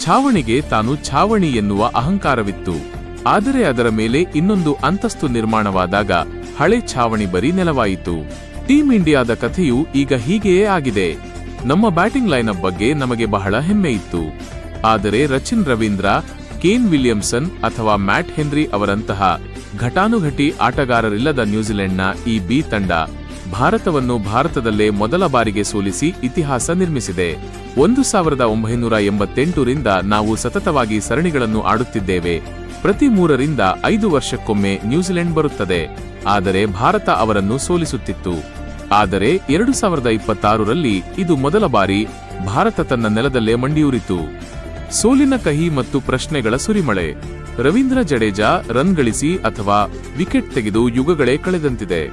ಛಾವಣಿಗೆ ತಾನು ಛಾವಣಿ ಎನ್ನುವ ಅಹಂಕಾರವಿತ್ತು. ಆದರೆ ಅದರ ಮೇಲೆ ಇನ್ನೊಂದು ಅಂತಸ್ತು ನಿರ್ಮಾಣವಾದಾಗ ಹಳೆ ಛಾವಣಿ ಬರೀ ನೆಲವಾಯಿತು. ಟೀಂ ಇಂಡಿಯಾದ ಕಥೆಯು ಈಗ ಹೀಗೆಯೇ ಆಗಿದೆ. ನಮ್ಮ ಬ್ಯಾಟಿಂಗ್ ಲೈನಪ್ ಬಗ್ಗೆ ನಮಗೆ ಬಹಳ ಹೆಮ್ಮೆ ಇತ್ತು. ಆದರೆ ರಚಿನ್ ರವೀಂದ್ರ, ಕೇನ್ ವಿಲಿಯಮ್ಸನ್ ಅಥವಾ ಮ್ಯಾಟ್ ಹೆನ್ರಿ ಅವರಂತಹ ಘಟಾನುಘಟಿ ಆಟಗಾರರಿಲ್ಲದ ನ್ಯೂಜಿಲೆಂಡ್ನ ಈ ಬಿ ತಂಡ ಭಾರತವನ್ನು ಭಾರತದಲ್ಲೇ ಮೊದಲ ಬಾರಿಗೆ ಸೋಲಿಸಿ ಇತಿಹಾಸ ನಿರ್ಮಿಸಿದೆ. ಒಂದು ಸಾವಿರದ ಒಂಬೈನೂರ ಎಂಬತ್ತೆಂಟರಿಂದ ನಾವು ಸತತವಾಗಿ ಸರಣಿಗಳನ್ನು ಆಡುತ್ತಿದ್ದೇವೆ. ಪ್ರತಿ ಮೂರರಿಂದ ಐದು ವರ್ಷಕ್ಕೊಮ್ಮೆ ನ್ಯೂಜಿಲೆಂಡ್ ಬರುತ್ತದೆ. ಆದರೆ ಭಾರತ ಅವರನ್ನು ಸೋಲಿಸುತ್ತಿತ್ತು. ಆದರೆ ಎರಡು ಸಾವಿರದ ಇಪ್ಪತ್ತಾರರಲ್ಲಿ ಇದು ಮೊದಲ ಬಾರಿ ಭಾರತ ತನ್ನ ನೆಲದಲ್ಲೇ ಮಂಡಿಯೂರಿತು. ಸೋಲಿನ ಕಹಿ ಮತ್ತು ಪ್ರಶ್ನೆಗಳ ಸುರಿಮಳೆ. ರವೀಂದ್ರ ಜಡೇಜಾ ರನ್ ಗಳಿಸಿ ಅಥವಾ ವಿಕೆಟ್ ತೆಗೆದು ಯುಗಗಳೇ ಕಳೆದಂತಿದೆ.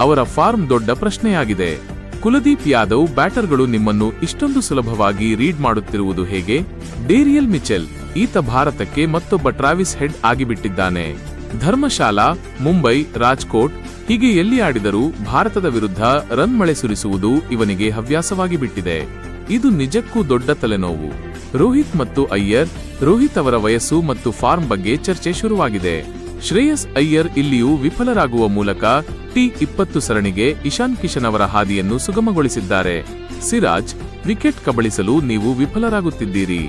ಅವರ ಫಾರ್ಮ್ ದೊಡ್ಡ ಪ್ರಶ್ನೆಯಾಗಿದೆ. ಕುಲದೀಪ್ ಯಾದವ್ ಬ್ಯಾಟರ್ಗಳು ನಿಮ್ಮನ್ನು ಇಷ್ಟೊಂದು ಸುಲಭವಾಗಿ ರೀಡ್ ಮಾಡುತ್ತಿರುವುದು ಹೇಗೆ? ಡೇರಿಯಲ್ ಮಿಚೆಲ್, ಈತ ಭಾರತಕ್ಕೆ ಮತ್ತೊಬ್ಬ ಟ್ರಾವಿಸ್ ಹೆಡ್ ಆಗಿಬಿಟ್ಟಿದ್ದಾನೆ. ಧರ್ಮಶಾಲಾ, ಮುಂಬೈ, ರಾಜ್ಕೋಟ್, ಹೀಗೆ ಎಲ್ಲಿ ಆಡಿದರೂ ಭಾರತದ ವಿರುದ್ಧ ರನ್ ಮಳೆ ಸುರಿಸುವುದು ಇವನಿಗೆ ಹವ್ಯಾಸವಾಗಿ ಬಿಟ್ಟಿದೆ ಇದು ನಿಜಕ್ಕೂ ದೊಡ್ಡ ತಲೆನೋವು. ರೋಹಿತ್ ಮತ್ತು ಅಯ್ಯರ್, ರೋಹಿತ್ ಅವರ ವಯಸ್ಸು ಮತ್ತು ಫಾರ್ಮ್ ಬಗ್ಗೆ ಚರ್ಚೆ ಶುರುವಾಗಿದೆ. ಶ್ರೇಯಸ್ ಅಯ್ಯರ್ ಇಲ್ಲಿಯೂ ವಿಫಲರಾಗುವ ಮೂಲಕ ಟಿ ಇಪ್ಪತ್ತು ಸರಣಿಗೆ ಇಶಾನ್ ಕಿಶನ್ ಅವರ ಹಾದಿಯನ್ನು ಸುಗಮಗೊಳಿಸಿದ್ದಾರೆ. ಸಿರಾಜ್, ವಿಕೆಟ್ ಕಬಳಿಸಲು ನೀವು ವಿಫಲರಾಗುತ್ತಿದ್ದೀರಿ.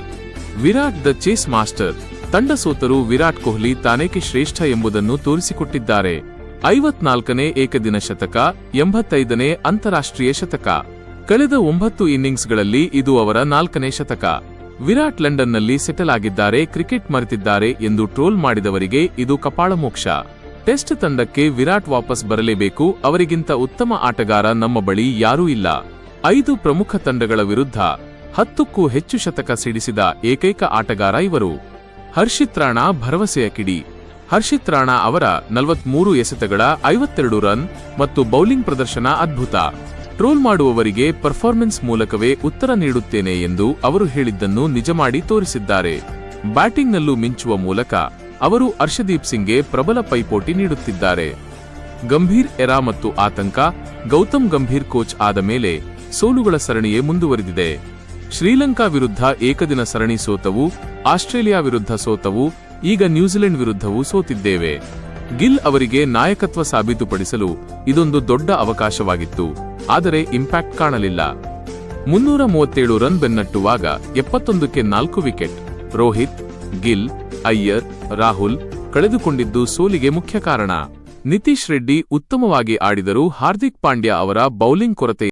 Virat the chase master. ತಂಡ ಸೋತರು ವಿರಾಟ್ ಕೊಹ್ಲಿ ತಾನೇಕೆ ಶ್ರೇಷ್ಠ ಎಂಬುದನ್ನು ತೋರಿಸಿಕೊಟ್ಟಿದ್ದಾರೆ. ಐವತ್ನಾಲ್ಕನೇ ಏಕದಿನ ಶತಕ, ಎಂಬತ್ತೈದನೇ ಅಂತಾರಾಷ್ಟ್ರೀಯ ಶತಕ. ಕಳೆದ ಒಂಬತ್ತು ಇನ್ನಿಂಗ್ಸ್ಗಳಲ್ಲಿ ಇದು ಅವರ ನಾಲ್ಕನೇ ಶತಕ. ವಿರಾಟ್ ಲಂಡನ್ನಲ್ಲಿ ಸೆಟಲ್ ಆಗಿದ್ದಾರೆ, ಕ್ರಿಕೆಟ್ ಮರೆತಿದ್ದಾರೆ ಎಂದು ಟ್ರೋಲ್ ಮಾಡಿದವರಿಗೆ ಇದು ಕಪಾಳಮೋಕ್ಷ ಟೆಸ್ಟ್ ತಂಡಕ್ಕೆ ವಿರಾಟ್ ವಾಪಸ್ ಬರಲೇಬೇಕು, ಅವರಿಗಿಂತ ಉತ್ತಮ ಆಟಗಾರ ನಮ್ಮ ಬಳಿ ಯಾರೂ ಇಲ್ಲ. ಐದು ಪ್ರಮುಖ ತಂಡಗಳ ವಿರುದ್ಧ ಹತ್ತಕ್ಕೂ ಹೆಚ್ಚು ಶತಕ ಸಿಡಿಸಿದ ಏಕೈಕ ಆಟಗಾರ ಇವರು. ಹರ್ಷಿತ್ ರಾಣಾ ಭರವಸೆಯ ಕಿಡಿ. ಹರ್ಷಿತ್ ರಾಣಾ ಅವರ ನಲವತ್ಮೂರು ಎಸೆತಗಳ ಐವತ್ತೆರಡು ರನ್ ಮತ್ತು ಬೌಲಿಂಗ್ ಪ್ರದರ್ಶನ ಅದ್ಭುತ. ಟ್ರೋಲ್ ಮಾಡುವವರಿಗೆ ಪರ್ಫಾರ್ಮೆನ್ಸ್ ಮೂಲಕವೇ ಉತ್ತರ ನೀಡುತ್ತೇನೆ ಎಂದು ಅವರು ಹೇಳಿದ್ದನ್ನು ನಿಜ ಮಾಡಿ ತೋರಿಸಿದ್ದಾರೆ. ಬ್ಯಾಟಿಂಗ್ನಲ್ಲೂ ಮಿಂಚುವ ಮೂಲಕ ಅವರು ಅರ್ಷದೀಪ್ ಸಿಂಗ್ಗೆ ಪ್ರಬಲ ಪೈಪೋಟಿ ನೀಡುತ್ತಿದ್ದಾರೆ. ಗಂಭೀರ್ ಎರಾ ಮತ್ತು ಆತಂಕ, ಗೌತಮ್ ಗಂಭೀರ್ ಕೋಚ್ ಆದ ಮೇಲೆ ಸೋಲುಗಳ ಸರಣಿಯೇ ಮುಂದುವರೆದಿದೆ. ಶ್ರೀಲಂಕಾ ವಿರುದ್ಧ ಏಕದಿನ ಸರಣಿ ಸೋತವು, ಆಸ್ಟ್ರೇಲಿಯಾ ವಿರುದ್ಧ ಸೋತವು, ಈಗ ನ್ಯೂಜಿಲೆಂಡ್ ವಿರುದ್ಧವೂ ಸೋತಿದ್ದೇವೆ. ಗಿಲ್ ಅವರಿಗೆ ನಾಯಕತ್ವ ಸಾಬೀತುಪಡಿಸಲು ಇದೊಂದು ದೊಡ್ಡ ಅವಕಾಶವಾಗಿತ್ತು, ಆದರೆ ಇಂಪ್ಯಾಕ್ಟ್ ಕಾಣಲಿಲ್ಲ. ಮುನ್ನೂರ ಮೂವತ್ತೇಳು ರನ್ ಬೆನ್ನಟ್ಟುವಾಗ ಎಪ್ಪತ್ತೊಂದಕ್ಕೆ ನಾಲ್ಕು ವಿಕೆಟ್, ರೋಹಿತ್, ಗಿಲ್, ಅಯ್ಯರ್, ರಾಹುಲ್ ಕಳೆದುಕೊಂಡಿದ್ದು ಸೋಲಿಗೆ ಮುಖ್ಯ ಕಾರಣ. ನಿತೀಶ್ ರೆಡ್ಡಿ ಉತ್ತಮವಾಗಿ ಆಡಿದರೂ ಹಾರ್ದಿಕ್ ಪಾಂಡ್ಯ ಅವರ ಬೌಲಿಂಗ್ ಕೊರತೆ